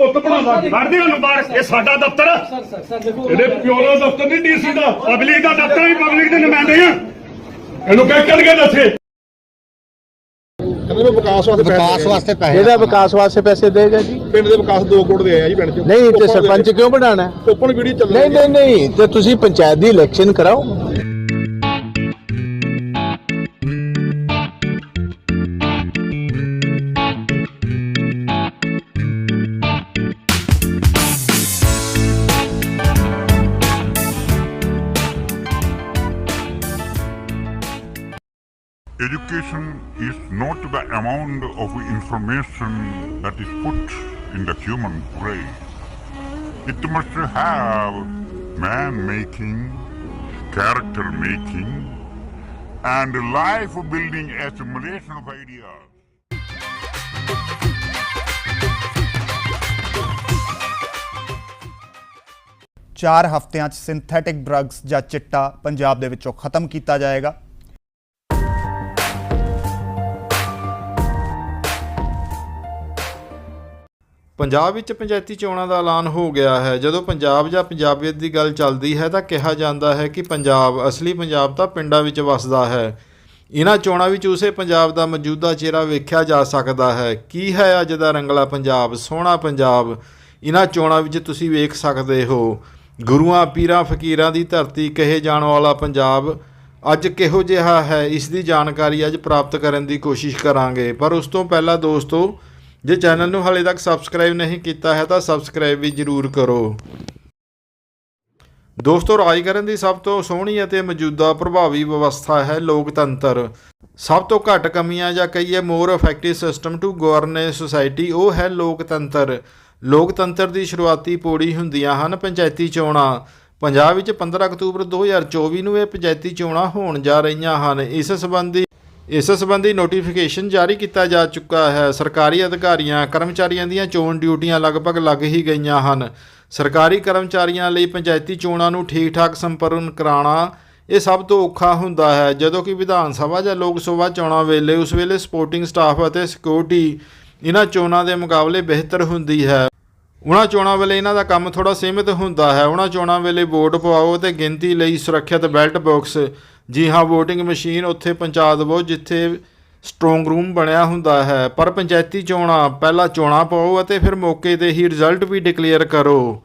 ਪੁੱਤ ਬਣਾਉਂਦਾ ਕੱਢਦੇ ਉਹਨੂੰ ਬਾਹਰ ਇਹ ਸਾਡਾ ਦਫ਼ਤਰ ਆ। ਸਰ ਸਰ ਸਰ ਦੇਖੋ ਇਹਦੇ ਪਿਓ ਦਾ ਦਫ਼ਤਰ ਨਹੀਂ ਡੀਸੀ ਦਾ। ਪਬਲਿਕ ਦਾ ਦਫ਼ਤਰ ਹੀ ਪਬਲਿਕ ਦੇ ਨੁਮਾਇੰਦੇ ਆ। ਇਹਨੂੰ ਕਹਿ ਕੱਢ ਕੇ ਦੱਸੇ। ਕਹਿੰਦੇ ਵਿਕਾਸ ਵਾਸਤੇ ਪੈਸੇ ਵਿਕਾਸ ਵਾਸਤੇ ਪੈਸੇ ਇਹਦਾ ਵਿਕਾਸ ਵਾਸਤੇ ਪੈਸੇ ਦੇਗਾ ਜੀ। ਪਿੰਡ ਦੇ ਵਿਕਾਸ 2 ਕਰੋੜ ਦੇ ਆਏ ਆ ਜੀ ਪਿੰਡ ਚ। ਨਹੀਂ ਤੇ ਸਰਪੰਚ ਕਿਉਂ ਬਣਾਣਾ? ਓਪਨ ਵੀਡੀਓ ਚੱਲ ਨਹੀਂ ਨਹੀਂ ਨਹੀਂ ਤੇ ਤੁਸੀਂ ਪੰਚਾਇਤ ਦੀ ਇਲੈਕਸ਼ਨ ਕਰਾਓ। Education is not the amount of information that is put in the human brain. It must have man making, character making, and life building assimilation of ideas. ਚਾਰ ਹਫ਼ਤਿਆਂ 'ਚ ਸਿੰਥੈਟਿਕ ਡਰੱਗਸ ਜਾਂ ਚਿੱਟਾ ਪੰਜਾਬ ਦੇ ਵਿੱਚੋਂ ਖਤਮ ਕੀਤਾ ਜਾਏਗਾ ਪੰਜਾਬ ਵਿੱਚ ਪੰਚਾਇਤੀ ਚੋਣਾਂ ਦਾ ਐਲਾਨ ਹੋ ਗਿਆ ਹੈ। ਜਦੋਂ ਪੰਜਾਬ ਜਾਂ ਪੰਜਾਬੀਅਤ ਦੀ ਗੱਲ ਚੱਲਦੀ ਹੈ ਤਾਂ ਕਿਹਾ ਜਾਂਦਾ ਹੈ ਕਿ ਪੰਜਾਬ, ਅਸਲੀ ਪੰਜਾਬ ਤਾਂ ਪਿੰਡਾਂ ਵਿੱਚ ਵਸਦਾ ਹੈ। ਇਹਨਾਂ ਚੋਣਾਂ ਵਿੱਚ ਉਸੇ ਪੰਜਾਬ ਦਾ ਮੌਜੂਦਾ ਚਿਹਰਾ ਵੇਖਿਆ ਜਾ ਸਕਦਾ ਹੈ। ਕੀ ਹੈ ਅੱਜ ਦਾ ਰੰਗਲਾ ਪੰਜਾਬ, ਸੋਹਣਾ ਪੰਜਾਬ? ਇਹਨਾਂ ਚੋਣਾਂ ਵਿੱਚ ਤੁਸੀਂ ਵੇਖ ਸਕਦੇ ਹੋ। ਗੁਰੂਆਂ, ਪੀਰਾਂ, ਫਕੀਰਾਂ ਦੀ ਧਰਤੀ, ਕਹੇ ਜਾਣ ਵਾਲਾ ਪੰਜਾਬ। ਅੱਜ ਕਿਹੋ ਜਿਹਾ ਹੈ? ਇਸ ਦੀ ਜਾਣਕਾਰੀ ਅੱਜ ਪ੍ਰਾਪਤ ਕਰਨ ਦੀ ਕੋਸ਼ਿਸ਼ ਕਰਾਂਗੇ। ਪਰ ਉਸ ਤੋਂ ਪਹਿਲਾਂ ਦੋਸਤੋ ਜੇ ਚੈਨਲ ਨੂੰ ਹਾਲੇ ਤੱਕ ਸਬਸਕ੍ਰਾਈਬ ਨਹੀਂ ਕੀਤਾ ਹੈ ਤਾਂ ਸਬਸਕ੍ਰਾਈਬ ਵੀ ਜ਼ਰੂਰ ਕਰੋ। ਦੋਸਤੋ, ਰਾਜ ਕਰਨ ਦੀ ਸਭ ਤੋਂ ਸੋਹਣੀ ਅਤੇ ਮੌਜੂਦਾ ਪ੍ਰਭਾਵੀ ਵਿਵਸਥਾ ਹੈ ਲੋਕਤੰਤਰ। ਸਭ ਤੋਂ ਘੱਟ ਕਮੀਆਂ ਜਾਂ ਕਹੀਏ more effective system to govern society ਉਹ ਹੈ ਲੋਕਤੰਤਰ। ਲੋਕਤੰਤਰ ਦੀ ਸ਼ੁਰੂਆਤੀ ਪੌੜੀ ਹੁੰਦੀਆਂ ਹਨ ਪੰਚਾਇਤੀ ਚੋਣਾਂ। ਪੰਜਾਬ ਵਿੱਚ 15 ਅਕਤੂਬਰ 2024 ਨੂੰ ਇਹ ਪੰਚਾਇਤੀ ਚੋਣਾਂ ਹੋਣ ਜਾ ਰਹੀਆਂ ਹਨ। ਇਸ ਸੰਬੰਧੀ ਇਸ ਸੰਬੰਧੀ ਨੋਟੀਫਿਕੇਸ਼ਨ ਜਾਰੀ ਕੀਤਾ ਜਾ ਚੁੱਕਾ ਹੈ। ਸਰਕਾਰੀ ਅਧਿਕਾਰੀਆਂ, ਕਰਮਚਾਰੀਆਂ ਦੀਆਂ ਚੋਣ ਡਿਊਟੀਆਂ ਲਗਭਗ ਲੱਗ ਹੀ ਗਈਆਂ ਹਨ। ਸਰਕਾਰੀ ਕਰਮਚਾਰੀਆਂ ਲਈ ਪੰਚਾਇਤੀ ਚੋਣਾਂ ਨੂੰ ਠੀਕ-ਠਾਕ ਸੰਪਰਨ ਕਰਾਉਣਾ ਇਹ ਸਭ ਤੋਂ ਔਖਾ ਹੁੰਦਾ ਹੈ। ਜਦੋਂ ਕਿ ਵਿਧਾਨ ਸਭਾ ਜਾਂ ਲੋਕ ਸਭਾ ਚੋਣਾਂ ਵੇਲੇ ਉਸ ਵੇਲੇ ਸਪੋਰਟਿੰਗ ਸਟਾਫ ਅਤੇ ਸਿਕਿਉਰਿਟੀ ਇਹਨਾਂ ਚੋਣਾਂ ਦੇ ਮੁਕਾਬਲੇ ਬਿਹਤਰ ਹੁੰਦੀ ਹੈ। ਉਹਨਾਂ ਚੋਣਾਂ ਵੇਲੇ ਇਹਨਾਂ ਦਾ ਕੰਮ ਥੋੜਾ ਸੀਮਿਤ ਹੁੰਦਾ ਹੈ। ਉਹਨਾਂ ਚੋਣਾਂ ਵੇਲੇ ਵੋਟ ਪਵਾਓ ਤੇ ਗਿਣਤੀ ਲਈ ਸੁਰੱਖਿਅਤ ਬੈਲਟ ਬਾਕਸ ਜੀ ਹਾਂ, VOTING ਮਸ਼ੀਨ ਉੱਥੇ ਪਹੁੰਚਾ ਦੇਵੋ, ਜਿੱਥੇ ਸਟਰੋਂਗ ਰੂਮ ਬਣਿਆ ਹੁੰਦਾ ਹੈ। ਪਰ ਪੰਚਾਇਤੀ ਚੋਣਾਂ, ਪਹਿਲਾਂ ਚੋਣਾਂ ਪਾਓ ਅਤੇ ਫਿਰ ਮੌਕੇ ਤੇ ਹੀ ਰਿਜ਼ਲਟ ਵੀ ਡਿਕਲੇਅਰ ਕਰੋ।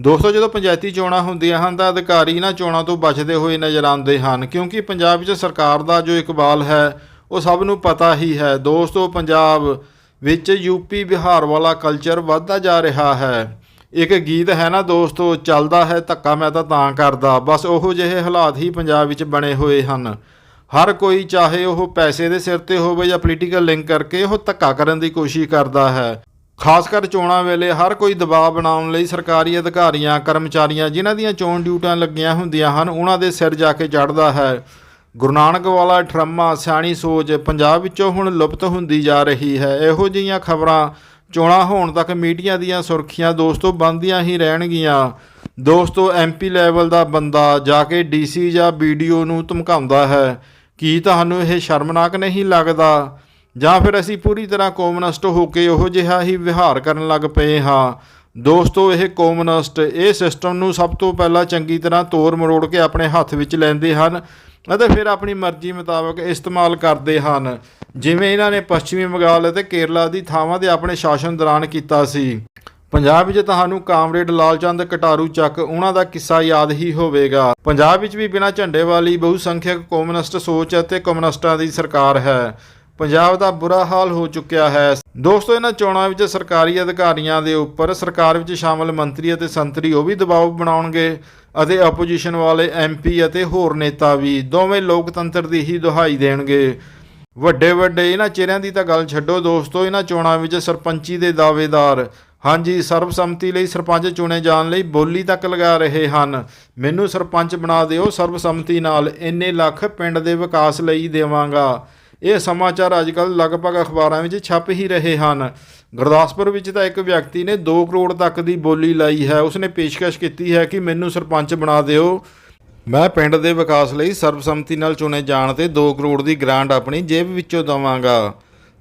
ਦੋਸਤੋ, ਜਦੋਂ ਪੰਚਾਇਤੀ ਚੋਣਾਂ ਹੁੰਦੀਆਂ ਹਨ ਤਾਂ ਅਧਿਕਾਰੀ ਇਹਨਾਂ ਚੋਣਾਂ ਤੋਂ ਬਚਦੇ ਹੋਏ ਨਜ਼ਰ ਆਉਂਦੇ ਹਨ, ਕਿਉਂਕਿ ਪੰਜਾਬ ਵਿੱਚ ਸਰਕਾਰ ਦਾ ਜੋ ਇਕਬਾਲ ਹੈ, ਉਹ ਸਭ ਨੂੰ ਪਤਾ ਹੀ ਹੈ। ਦੋਸਤੋ, ਪੰਜਾਬ ਵਿੱਚ ਯੂਪੀ ਬਿਹਾਰ ਵਾਲਾ ਕਲਚਰ ਵੱਧਦਾ ਜਾ ਰਿਹਾ ਹੈ। ਇੱਕ ਗੀਤ ਹੈ ਨਾ ਦੋਸਤੋ, ਚੱਲਦਾ ਹੈ ਧੱਕਾ, ਮੈਂ ਤਾਂ ਤਾਂ ਕਰਦਾ। ਬਸ ਉਹੋ ਜਿਹੇ ਹਾਲਾਤ ਹੀ ਪੰਜਾਬ ਵਿੱਚ ਬਣੇ ਹੋਏ ਹਨ। ਹਰ ਕੋਈ ਚਾਹੇ ਉਹ ਪੈਸੇ ਦੇ ਸਿਰ ਤੇ ਹੋਵੇ ਜਾਂ ਪੋਲੀਟੀਕਲ ਲਿੰਕ ਕਰਕੇ ਉਹ ਧੱਕਾ ਕਰਨ ਦੀ ਕੋਸ਼ਿਸ਼ ਕਰਦਾ ਹੈ। ਖਾਸ ਕਰ ਚੋਣਾਂ ਵੇਲੇ ਹਰ ਕੋਈ ਦਬਾਅ ਬਣਾਉਣ ਲਈ ਸਰਕਾਰੀ ਅਧਿਕਾਰੀਆਂ, ਕਰਮਚਾਰੀਆਂ ਜਿਨ੍ਹਾਂ ਦੀਆਂ ਚੋਣ ਡਿਊਟੀਆਂ ਲੱਗੀਆਂ ਹੁੰਦੀਆਂ ਹਨ, ਉਹਨਾਂ ਦੇ ਸਿਰ ਜਾ ਕੇ ਚੜ੍ਹਦਾ ਹੈ। ਗੁਰੂ ਨਾਨਕ ਵਾਲਾ ਠਰਮਾ, ਸਿਆਣੀ ਸੋਚ ਪੰਜਾਬ ਵਿੱਚੋਂ ਹੁਣ ਲੁਪਤ ਹੁੰਦੀ ਜਾ ਰਹੀ ਹੈ। ਇਹੋ ਜਿਹੀਆਂ ਖਬਰਾਂ ਚੋਣਾਂ ਹੋਣ ਤੱਕ ਮੀਡੀਆ ਦੀਆਂ ਸੁਰਖੀਆਂ ਦੋਸਤੋ ਬੰਦੀਆਂ ਹੀ ਰਹਿਣਗੀਆਂ। ਦੋਸਤੋ ਐਮਪੀ ਲੈਵਲ ਦਾ ਬੰਦਾ ਜਾ ਕੇ ਡੀਸੀ ਜਾਂ ਵੀਡੀਓ ਨੂੰ ਧਮਕਾਉਂਦਾ ਹੈ। ਕੀ ਤੁਹਾਨੂੰ ਇਹ ਸ਼ਰਮਨਾਕ ਨਹੀਂ ਲੱਗਦਾ? ਜਾਂ ਫਿਰ ਅਸੀਂ ਪੂਰੀ ਤਰ੍ਹਾਂ ਕੌਮਨਿਸਟ ਹੋ ਕੇ ਉਹੋ ਜਿਹਾ ਹੀ ਵਿਹਾਰ ਕਰਨ ਲੱਗ ਪਏ ਹਾਂ? ਦੋਸਤੋ, ਇਹ ਕੌਮਨਿਸਟ ਇਹ ਸਿਸਟਮ ਨੂੰ ਸਭ ਤੋਂ ਪਹਿਲਾਂ ਚੰਗੀ ਤਰ੍ਹਾਂ ਤੋੜ ਮਰੋੜ ਕੇ ਆਪਣੇ ਹੱਥ ਵਿੱਚ ਲੈਂਦੇ ਹਨ ਅਤੇ ਫਿਰ ਆਪਣੀ ਮਰਜ਼ੀ ਮੁਤਾਬਕ ਇਸਤੇਮਾਲ ਕਰਦੇ ਹਨ। ਜਿਵੇਂ ਇਹਨਾਂ ਨੇ ਪੱਛਮੀ ਬੰਗਾਲ ਅਤੇ ਕੇਰਲਾ ਦੀ ਥਾਵਾਂ ਤੇ ਆਪਣੇ ਸ਼ਾਸਨ ਦੌਰਾਨ ਕੀਤਾ ਸੀ। ਪੰਜਾਬ ਵਿੱਚ ਤੁਹਾਨੂੰ ਕਾਮਰੇਡ ਲਾਲਚੰਦ ਕਟਾਰੂ ਚੱਕ, ਉਹਨਾਂ ਦਾ ਕਿੱਸਾ ਯਾਦ ਹੀ ਹੋਵੇਗਾ। ਪੰਜਾਬ ਵਿੱਚ ਵੀ ਬਿਨਾਂ ਝੰਡੇ ਵਾਲੀ ਬਹੁਸੰਖਿਅਕ ਕਮਿਊਨਿਸਟ ਸੋਚ ਅਤੇ ਕਮਿਊਨਿਸਟਾਂ ਦੀ ਸਰਕਾਰ ਹੈ। ਪੰਜਾਬ ਦਾ ਬੁਰਾ ਹਾਲ ਹੋ ਚੁੱਕਿਆ ਹੈ। ਦੋਸਤੋ, ਇਹਨਾਂ ਚੋਣਾਂ ਵਿੱਚ ਸਰਕਾਰੀ ਅਧਿਕਾਰੀਆਂ ਦੇ ਉੱਪਰ ਸਰਕਾਰ ਵਿੱਚ ਸ਼ਾਮਲ ਮੰਤਰੀ ਅਤੇ ਸੰਤਰੀ ਉਹ ਵੀ ਦਬਾਅ ਬਣਾਉਣਗੇ ਅਤੇ ਆਪੋਜੀਸ਼ਨ ਵਾਲੇ ਐਮਪੀ ਅਤੇ ਹੋਰ ਨੇਤਾ ਵੀ ਦੋਵੇਂ ਲੋਕਤੰਤਰ ਦੀ ਹੀ ਦੁਹਾਈ ਦੇਣਗੇ। ਵੱਡੇ ਵੱਡੇ ਇਹਨਾਂ ਚਿਹਰਿਆਂ ਦੀ ਤਾਂ ਗੱਲ ਛੱਡੋ ਦੋਸਤੋ, ਇਹਨਾਂ ਚੋਣਾਂ ਵਿੱਚ ਸਰਪੰਚੀ ਦੇ ਦਾਅਵੇਦਾਰ। ਹਾਂਜੀ, ਸਰਬਸੰਮਤੀ ਲਈ ਸਰਪੰਚ ਚੁਣੇ ਜਾਣ ਲਈ ਬੋਲੀ ਤੱਕ ਲਗਾ ਰਹੇ ਹਨ। ਮੈਨੂੰ ਸਰਪੰਚ ਬਣਾ ਦਿਓ, ਸਰਬਸੰਮਤੀ ਨਾਲ ਇੰਨੇ ਲੱਖ ਪਿੰਡ ਦੇ ਵਿਕਾਸ ਲਈ ਦੇਵਾਂਗਾ। ਇਹ ਸਮਾਚਾਰ ਅੱਜਕੱਲ ਲਗਭਗ ਅਖਬਾਰਾਂ ਵਿੱਚ ਛਪ ਹੀ ਰਹੇ ਹਨ। ਗੁਰਦਾਸਪੁਰ ਵਿੱਚ ਤਾਂ ਇੱਕ ਵਿਅਕਤੀ ਨੇ 2 ਕਰੋੜ ਤੱਕ ਦੀ ਬੋਲੀ ਲਾਈ ਹੈ। ਉਸਨੇ ਪੇਸ਼ਕਸ਼ ਕੀਤੀ ਹੈ ਕਿ ਮੈਨੂੰ ਸਰਪੰਚ ਬਣਾ ਦਿਓ। ਮੈਂ ਪਿੰਡ ਦੇ ਵਿਕਾਸ ਲਈ ਸਰਬਸੰਮਤੀ ਨਾਲ ਚੁਣੇ ਜਾਣ ਤੇ 2 ਕਰੋੜ ਦੀ ਗ੍ਰਾਂਟ ਆਪਣੀ ਜੇਬ ਵਿੱਚੋਂ ਦਵਾਂਗਾ।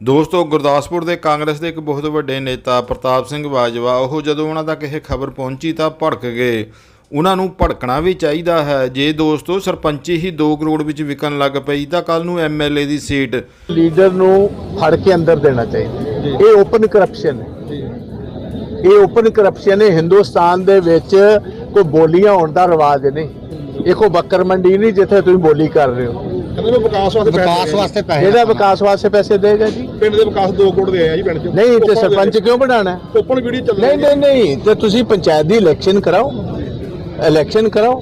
ਦੋਸਤੋ ਗੁਰਦਾਸਪੁਰ ਦੇ ਕਾਂਗਰਸ ਦੇ ਇੱਕ ਬਹੁਤ ਵੱਡੇ ਨੇਤਾ ਪ੍ਰਤਾਪ ਸਿੰਘ ਬਾਜਵਾ ਉਹ ਜਦੋਂ ਉਹਨਾਂ ਤੱਕ ਇਹ ਖਬਰ ਪਹੁੰਚੀ ਤਾਂ ਭੜਕ ਗਏ। ਉਹਨਾਂ ਨੂੰ ਭੜਕਣਾ ਵੀ ਚਾਹੀਦਾ ਹੈ। ਜੇ ਦੋਸਤੋ ਸਰਪੰਚੀ ਹੀ 2 ਕਰੋੜ ਵਿੱਚ ਵਿਕਣ ਲੱਗ ਪਈ ਤਾਂ ਕੱਲ ਨੂੰ ਐਮਐਲਏ ਦੀ ਸੀਟ। ਲੀਡਰ ਨੂੰ ਫੜ ਕੇ ਅੰਦਰ ਦੇਣਾ ਚਾਹੀਦਾ। ਇਹ ਓਪਨ ਕਰਪਸ਼ਨ ਹੈ। ਇਹ ਓਪਨ ਕਰਪਸ਼ਨ ਹੈ। ਹਿੰਦੁਸਤਾਨ ਦੇ ਵਿੱਚ ਕੋਈ ਬੋਲੀਆਂ ਹੋਣ ਦਾ ਰਿਵਾਜ ਨਹੀਂ। ਇਹ ਕੋਈ ਬੱਕਰ ਮੰਡੀ ਨਹੀਂ ਜਿੱਥੇ ਤੁਸੀਂ ਬੋਲੀ ਕਰ ਰਹੇ ਹੋ। ਕਹਿੰਦੇ ਮੈਂ ਵਿਕਾਸ ਵਾਸਤੇ ਵਿਕਾਸ ਵਾਸਤੇ ਇਹਦਾ ਵਿਕਾਸ ਵਾਸਤੇ ਪੈਸੇ ਦੇਗਾ ਜੀ। ਪਿੰਡ ਦੇ ਵਿਕਾਸ 2 ਕਰੋੜ ਦੇ ਆਏ ਆ ਜੀ ਪਿੰਡ ਚ। ਨਹੀਂ ਤੇ ਸਰਪੰਚ ਕਿਉਂ ਬਣਾਣਾ ਓਪਨ ਵੀਡੀਓ ਚੱਲ ਨਹੀਂ ਨਹੀਂ ਨਹੀਂ ਤੇ ਤੁਸੀਂ ਪੰਚਾਇਤ ਦੀ ਇਲੈਕਸ਼ਨ ਕਰਾਓ। ਇਲੈਕਸ਼ਨ ਕਰਾਓ।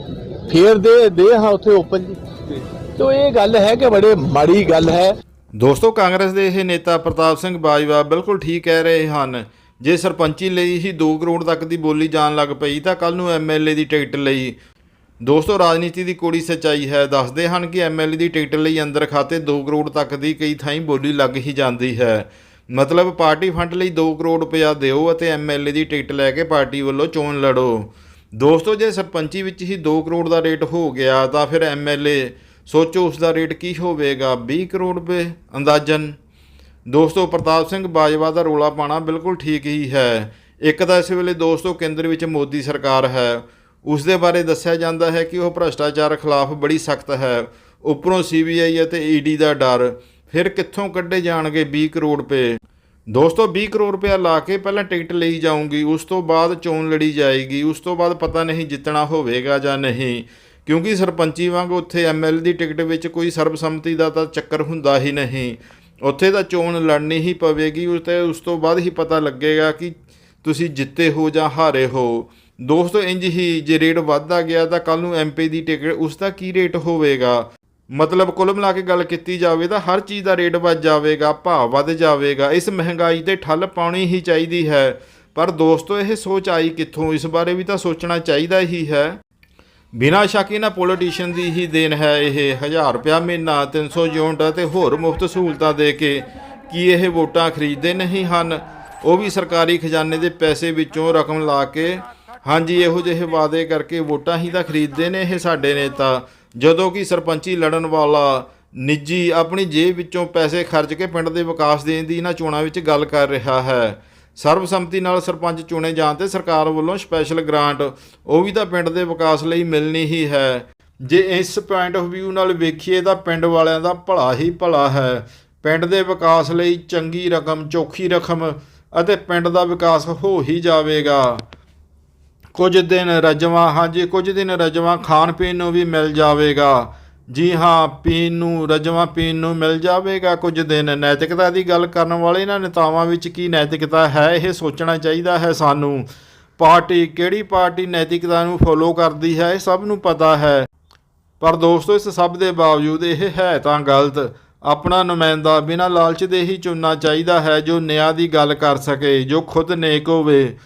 ਫੇਰ ਦੇ ਦੇ ਹਾਂ ਉੱਥੇ ਓਪਨ ਜੀ। ਤੋ ਇਹ ਗੱਲ ਹੈ ਕਿ ਬੜੇ ਮਾੜੀ ਗੱਲ ਹੈ। ਦੋਸਤੋ ਕਾਂਗਰਸ ਦੇ ਇਹ ਨੇਤਾ ਪ੍ਰਤਾਪ ਸਿੰਘ ਬਾਜਵਾ ਬਿਲਕੁਲ ਠੀਕ ਕਹਿ ਰਹੇ ਹਨ। ਜੇ ਸਰਪੰਚੀ ਲਈ ਹੀ 2 ਕਰੋੜ ਤੱਕ ਦੀ ਬੋਲੀ ਜਾਣ ਲੱਗ ਪਈ ਤਾਂ ਕੱਲ ਨੂੰ ਐਮਐਲਏ ਦੀ ਟਿਕਟ ਲਈ ਦੋਸਤੋ, ਰਾਜਨੀਤੀ ਦੀ ਕੋੜੀ ਸੱਚਾਈ ਹੈ। ਦੱਸਦੇ ਹਨ ਕਿ ਐਮਐਲਏ ਦੀ ਟਿਕਟ ਲਈ ਅੰਦਰ ਖਾਤੇ 2 ਕਰੋੜ ਤੱਕ ਦੀ ਕਈ ਥਾਈਂ ਬੋਲੀ ਲੱਗ ਹੀ ਜਾਂਦੀ ਹੈ। ਮਤਲਬ ਪਾਰਟੀ ਫੰਡ ਲਈ 2 ਕਰੋੜ ਰੁਪਇਆ ਦਿਓ ਅਤੇ ਐਮਐਲਏ ਦੀ ਟਿਕਟ ਲੈ ਕੇ ਪਾਰਟੀ ਵੱਲੋਂ ਚੋਣ ਲੜੋ। ਦੋਸਤੋ, ਜੇ ਸਰਪੰਚੀ ਵਿੱਚ ਹੀ 2 ਕਰੋੜ ਦਾ ਰੇਟ ਹੋ ਗਿਆ ਤਾਂ ਫਿਰ ਐਮਐਲਏ ਸੋਚੋ, ਉਸ ਦਾ ਰੇਟ ਕੀ ਹੋਵੇਗਾ? 20 ਕਰੋੜ ਰੁਪਏ? ਅੰਦਾਜ਼ਨ। ਦੋਸਤੋ, ਪ੍ਰਤਾਪ ਸਿੰਘ ਬਾਜਵਾ ਦਾ ਰੋਲਾ ਪਾਣਾ ਬਿਲਕੁਲ ਠੀਕ ਹੀ ਹੈ। ਇੱਕ ਤਾਂ ਇਸ ਵੇਲੇ ਦੋਸਤੋ, ਕੇਂਦਰ ਵਿੱਚ ਮੋਦੀ ਸਰਕਾਰ ਹੈ। ਉਸ ਦੇ ਬਾਰੇ ਦੱਸਿਆ ਜਾਂਦਾ ਹੈ ਕਿ ਉਹ ਭ੍ਰਸ਼ਟਾਚਾਰ ਖਿਲਾਫ ਬੜੀ ਸਖਤ ਹੈ। ਉੱਪਰੋਂ ਸੀਬੀਆਈ ਅਤੇ ਈਡੀ ਦਾ ਡਰ, ਫਿਰ ਕਿੱਥੋਂ ਕੱਢੇ ਜਾਣਗੇ 20 ਕਰੋੜ ਰੁਪਏ? ਦੋਸਤੋ 20 ਕਰੋੜ ਰੁਪਇਆ ਲਾ ਕੇ ਪਹਿਲਾਂ ਟਿਕਟ ਲਈ ਜਾਊਂਗੀ, ਉਸ ਤੋਂ ਬਾਅਦ ਚੋਣ ਲੜੀ ਜਾਏਗੀ, ਉਸ ਤੋਂ ਬਾਅਦ ਪਤਾ ਨਹੀਂ ਜਿੱਤਣਾ ਹੋਵੇਗਾ ਜਾਂ ਨਹੀਂ। ਕਿਉਂਕਿ ਸਰਪੰਚੀ ਵਾਂਗ ਉੱਥੇ ਐਮਐਲ ਦੀ ਟਿਕਟ ਵਿੱਚ ਕੋਈ ਸਰਬਸੰਮਤੀ ਦਾ ਤਾਂ ਚੱਕਰ ਹੁੰਦਾ ਹੀ ਨਹੀਂ। ਉੱਥੇ ਤਾਂ ਚੋਣ ਲੜਨੀ ਹੀ ਪਵੇਗੀ, ਉਸ ਤੇ ਉਸ ਤੋਂ ਬਾਅਦ ਹੀ ਪਤਾ ਲੱਗੇਗਾ ਕਿ ਤੁਸੀਂ ਜਿੱਤੇ ਹੋ ਜਾਂ ਹਾਰੇ ਹੋ। ਦੋਸਤੋ ਇੰਜ ਹੀ ਜੇ ਰੇਟ ਵੱਧਦਾ ਗਿਆ ਤਾਂ ਕੱਲ ਨੂੰ ਐਮਪੀ ਦੀ ਟਿਕਟ ਉਸ ਦਾ ਕੀ ਰੇਟ ਹੋਵੇਗਾ? ਮਤਲਬ ਕੁੱਲ ਮਿਲਾ ਕੇ ਗੱਲ ਕੀਤੀ ਜਾਵੇ ਤਾਂ ਹਰ ਚੀਜ਼ ਦਾ ਰੇਟ ਵੱਧ ਜਾਵੇਗਾ, ਭਾਅ ਵੱਧ ਜਾਵੇਗਾ, ਇਸ ਮਹਿੰਗਾਈ ਤੇ ਠੱਲ ਪਾਉਣੀ ਹੀ ਚਾਹੀਦੀ ਹੈ। ਪਰ ਦੋਸਤੋ, ਇਹ ਸੋਚ ਆਈ ਕਿੱਥੋਂ? ਇਸ ਬਾਰੇ ਵੀ ਤਾਂ ਸੋਚਣਾ ਚਾਹੀਦਾ ਹੀ ਹੈ। ਬਿਨਾਂ ਸ਼ੱਕ ਇਹਨਾਂ ਪੋਲੀਟੀਸ਼ੀਅਨ ਦੀ ਹੀ ਦੇਣ ਹੈ ਇਹ 1000 ਰੁਪਿਆ ਮਹੀਨਾ 300 ਯੂਨਿਟ ਅਤੇ ਹੋਰ ਮੁਫਤ ਸਹੂਲਤਾਂ ਦੇ ਕੇ। ਕੀ ਇਹ ਵੋਟਾਂ ਖਰੀਦਦੇ ਨਹੀਂ ਹਨ? ਉਹ ਵੀ ਸਰਕਾਰੀ ਖਜ਼ਾਨੇ ਦੇ ਪੈਸੇ ਵਿੱਚੋਂ ਰਕਮ ਲਾ ਕੇ ਹਾਂਜੀ, ਇਹੋ ਜਿਹੇ ਵਾਅਦੇ ਕਰਕੇ ਵੋਟਾਂ ਹੀ ਤਾਂ ਖਰੀਦਦੇ ਨੇ ਇਹ ਸਾਡੇ ਨੇਤਾ। ਜਦੋਂ ਕਿ ਸਰਪੰਚੀ ਲੜਨ ਵਾਲਾ ਨਿੱਜੀ ਆਪਣੀ ਜੇਬ ਵਿੱਚੋਂ ਪੈਸੇ ਖਰਚ ਕੇ ਪਿੰਡ ਦੇ ਵਿਕਾਸ ਦੇਣ ਦੀ ਇਹਨਾਂ ਚੋਣਾਂ ਵਿੱਚ ਗੱਲ ਕਰ ਰਿਹਾ ਹੈ। ਸਰਬਸੰਮਤੀ ਨਾਲ ਸਰਪੰਚ ਚੁਣੇ ਜਾਣ ਤੇ ਸਰਕਾਰ ਵੱਲੋਂ ਸਪੈਸ਼ਲ ਗ੍ਰਾਂਟ, ਉਹ ਵੀ ਤਾਂ ਪਿੰਡ ਦੇ ਵਿਕਾਸ ਲਈ ਮਿਲਣੀ ਹੀ ਹੈ। ਜੇ ਇਸ ਪੁਆਇੰਟ ਆਫ View ਨਾਲ ਵੇਖੀਏ ਤਾਂ ਪਿੰਡ ਵਾਲਿਆਂ ਦਾ ਭਲਾ ਹੀ ਭਲਾ ਹੈ। ਪਿੰਡ ਦੇ ਵਿਕਾਸ ਲਈ ਚੰਗੀ ਰਕਮ, ਚੋਖੀ ਰਕਮ ਅਤੇ ਪਿੰਡ ਦਾ ਵਿਕਾਸ ਹੋ ਹੀ ਜਾਵੇਗਾ। ਕੁਝ ਦਿਨ ਰਜਵਾ, ਹਾਂਜੀ, ਕੁਝ ਦਿਨ ਰਜਵਾ ਖਾਣ ਪੀਣ ਨੂੰ ਵੀ ਮਿਲ ਜਾਵੇਗਾ। ਜੀ ਹਾਂ, ਪੀਣ ਨੂੰ, ਰਜਵਾ ਪੀਣ ਨੂੰ ਮਿਲ ਜਾਵੇਗਾ ਕੁਝ ਦਿਨ। ਨੈਤਿਕਤਾ ਦੀ ਗੱਲ ਕਰਨ ਵਾਲੇ ਇਹਨਾਂ ਨੇਤਾਵਾਂ ਵਿੱਚ ਕੀ ਨੈਤਿਕਤਾ ਹੈ, ਇਹ ਸੋਚਣਾ ਚਾਹੀਦਾ ਹੈ ਸਾਨੂੰ। ਪਾਰਟੀ ਕਿਹੜੀ ਪਾਰਟੀ ਨੈਤਿਕਤਾ ਨੂੰ ਫੋਲੋ ਕਰਦੀ ਹੈ, ਇਹ ਸਭ ਨੂੰ ਪਤਾ ਹੈ। ਪਰ ਦੋਸਤੋ, ਇਸ ਸਭ ਦੇ ਬਾਵਜੂਦ ਇਹ ਹੈ ਤਾਂ ਗਲਤ। ਆਪਣਾ ਨੁਮਾਇੰਦਾ ਬਿਨਾਂ ਲਾਲਚ ਦੇ ਹੀ ਚੁਣਨਾ ਚਾਹੀਦਾ ਹੈ ਜੋ ਨਿਆਂ ਦੀ ਗੱਲ ਕਰ ਸਕੇ, ਜੋ ਖੁਦ ਨੇਕ ਹੋਵੇ।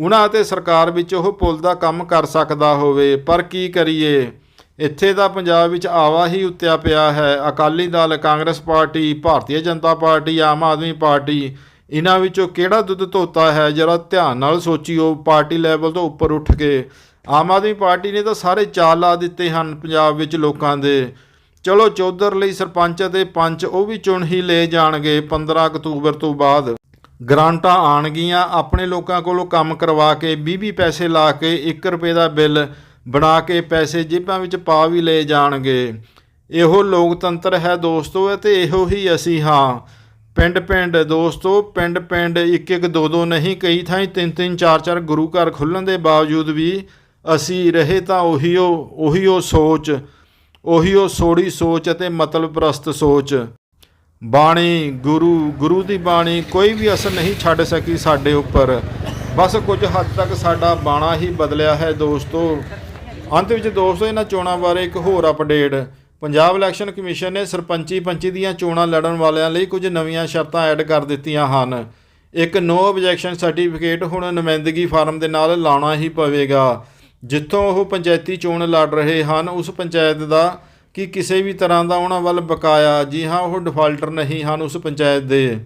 ਉਹਨਾਂ ਅਤੇ ਸਰਕਾਰ ਵਿੱਚ ਉਹ ਪੁਲ ਦਾ ਕੰਮ ਕਰ ਸਕਦਾ ਹੋਵੇ, ਪਰ ਕੀ ਕਰੀਏ? ਇੱਥੇ ਤਾਂ ਪੰਜਾਬ ਵਿੱਚ ਆਵਾ ਹੀ ਉੱਤਿਆ ਪਿਆ ਹੈ। Akali Dal, Congress party, Bharatiya Janata party, Aam Aadmi party, ਇਹਨਾਂ ਵਿੱਚੋਂ ਕਿਹੜਾ ਦੁੱਧ ਧੋਤਾ ਹੈ? ਜਰਾ ਧਿਆਨ ਨਾਲ ਸੋਚੀਓ, ਪਾਰਟੀ ਲੈਵਲ ਤੋਂ ਉੱਪਰ ਉੱਠ ਕੇ। ਆਮ ਆਦਮੀ ਪਾਰਟੀ ਨੇ ਤਾਂ ਸਾਰੇ ਚਾਲ ਲਾ ਦਿੱਤੇ ਹਨ ਪੰਜਾਬ ਵਿੱਚ ਲੋਕਾਂ ਦੇ। ਚਲੋ ਚੌਧਰ ਲਈ ਸਰਪੰਚ ਅਤੇ ਪੰਚ ਉਹ ਵੀ ਚੁਣ ਹੀ ਲੈ ਜਾਣਗੇ 15 ਅਕਤੂਬਰ ਤੋਂ ਬਾਅਦ। ਗਰਾਂਟਾਂ ਆਣਗੀਆਂ ਆਪਣੇ ਲੋਕਾਂ ਕੋਲੋਂ ਕੰਮ ਕਰਵਾ ਕੇ 20-20 ਪੈਸੇ ਲਾ ਕੇ 1 ਰੁਪਏ ਦਾ ਬਿੱਲ ਬਣਾ ਕੇ ਪੈਸੇ ਜੇਬਾਂ ਵਿੱਚ ਪਾ ਵੀ ਲਏ ਜਾਣਗੇ। ਇਹੋ ਲੋਕਤੰਤਰ ਹੈ ਦੋਸਤੋ ਅਤੇ ਇਹੋ ਹੀ ਅਸੀਂ ਹਾਂ। ਪਿੰਡ ਪਿੰਡ ਦੋਸਤੋ ਪਿੰਡ ਪਿੰਡ ਇੱਕ ਇੱਕ ਦੋ ਦੋ ਨਹੀਂ, ਕਈ ਥਾਈਂ ਤਿੰਨ ਤਿੰਨ ਚਾਰ ਚਾਰ ਗੁਰੂ ਘਰ ਖੁੱਲ੍ਹਣ ਦੇ ਬਾਵਜੂਦ ਵੀ ਅਸੀਂ ਰਹੇ ਤਾਂ ਉਹੀ ਉਹ ਉਹੀ ਉਹ ਸੋਚ ਉਹੀ ਉਹ ਸੋੜੀ ਸੋਚ ਅਤੇ ਮਤਲਬ ਪ੍ਰਸਤ ਸੋਚ। ਬਾਣੀ, ਗੁਰੂ ਗੁਰੂ ਦੀ ਬਾਣੀ ਕੋਈ ਵੀ ਅਸਰ ਨਹੀਂ ਛੱਡ ਸਕੀ ਸਾਡੇ ਉੱਪਰ। ਬਸ ਕੁਝ ਹੱਦ ਤੱਕ ਸਾਡਾ ਬਾਣਾ ਹੀ ਬਦਲਿਆ ਹੈ ਦੋਸਤੋ। ਅੰਤ ਵਿੱਚ ਦੋਸਤੋ, ਇਹਨਾਂ ਚੋਣਾਂ ਬਾਰੇ ਇੱਕ ਹੋਰ ਅਪਡੇਟ ਪੰਜਾਬ ਇਲੈਕਸ਼ਨ ਕਮਿਸ਼ਨ ਨੇ ਸਰਪੰਚੀ ਪੰਚੀ ਦੀਆਂ ਚੋਣਾਂ ਲੜਨ ਵਾਲਿਆਂ ਲਈ ਕੁਝ ਨਵੀਆਂ ਸ਼ਰਤਾਂ ਐਡ ਕਰ ਦਿੱਤੀਆਂ ਹਨ। ਇੱਕ ਨੋ ਆਬਜੈਕਸ਼ਨ ਸਰਟੀਫਿਕੇਟ ਹੁਣ ਨੁਮਾਇੰਦਗੀ ਫਾਰਮ ਦੇ ਨਾਲ ਲਾਉਣਾ ਹੀ ਪਵੇਗਾ। ਜਿੱਥੋਂ ਉਹ ਪੰਚਾਇਤੀ ਚੋਣ ਲੜ ਰਹੇ ਹਨ, ਉਸ ਪੰਚਾਇਤ ਦਾ ਕਿ ਕਿਸੇ ਵੀ ਤਰ੍ਹਾਂ ਦਾ ਉਹਨਾਂ ਵੱਲ ਬਕਾਇਆ, ਜੀ ਹਾਂ, ਉਹ ਡਿਫਾਲਟਰ ਨਹੀਂ ਹਨ ਉਸ ਪੰਚਾਇਤ ਦੇ।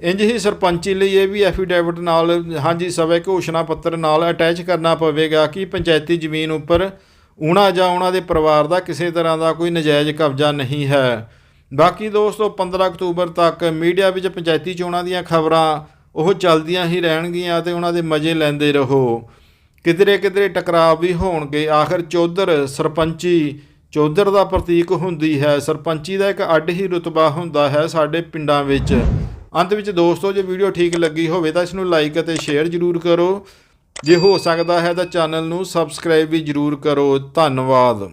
ਇੰਜ ਹੀ ਸਰਪੰਚੀ ਲਈ ਇਹ ਵੀ ਐਫੀਡੈਵਿਟ ਨਾਲ, ਹਾਂਜੀ, ਸਵੈ ਘੋਸ਼ਣਾ ਪੱਤਰ ਨਾਲ ਅਟੈਚ ਕਰਨਾ ਪਵੇਗਾ ਕਿ ਪੰਚਾਇਤੀ ਜ਼ਮੀਨ ਉੱਪਰ ਉਹਨਾਂ ਜਾਂ ਉਹਨਾਂ ਦੇ ਪਰਿਵਾਰ ਦਾ ਕਿਸੇ ਤਰ੍ਹਾਂ ਦਾ ਕੋਈ ਨਜਾਇਜ਼ ਕਬਜ਼ਾ ਨਹੀਂ ਹੈ। ਬਾਕੀ ਦੋਸਤੋ 15 ਅਕਤੂਬਰ ਤੱਕ ਮੀਡੀਆ ਵਿੱਚ ਪੰਚਾਇਤੀ ਚੋਣਾਂ ਦੀਆਂ ਖਬਰਾਂ ਉਹ ਚੱਲਦੀਆਂ ਹੀ ਰਹਿਣਗੀਆਂ ਤੇ ਉਹਨਾਂ ਦੇ ਮਜ਼ੇ ਲੈਂਦੇ ਰਹੋ। ਕਿਧਰੇ ਕਿਧਰੇ ਟਕਰਾਅ ਵੀ ਹੋਣਗੇ। ਆਖਰ ਚੌਧਰ, ਸਰਪੰਚੀ ਚੌਧਰ ਦਾ ਪ੍ਰਤੀਕ ਹੁੰਦੀ ਹੈ, ਸਰਪੰਚੀ ਦਾ ਇੱਕ ਅੱਡ ਹੀ ਰੁਤਬਾ ਹੁੰਦਾ ਹੈ ਸਾਡੇ ਪਿੰਡਾਂ ਵਿੱਚ। ਅੰਤ ਵਿੱਚ ਦੋਸਤੋ, ਜੇ ਵੀਡੀਓ ਠੀਕ ਲੱਗੀ ਹੋਵੇ ਤਾਂ ਇਸ ਨੂੰ ਲਾਈਕ ਅਤੇ ਸ਼ੇਅਰ ਜ਼ਰੂਰ ਕਰੋ। ਜੇ ਹੋ ਸਕਦਾ ਹੈ ਤਾਂ ਚੈਨਲ ਨੂੰ ਸਬਸਕ੍ਰਾਈਬ ਵੀ ਜ਼ਰੂਰ ਕਰੋ। ਧੰਨਵਾਦ।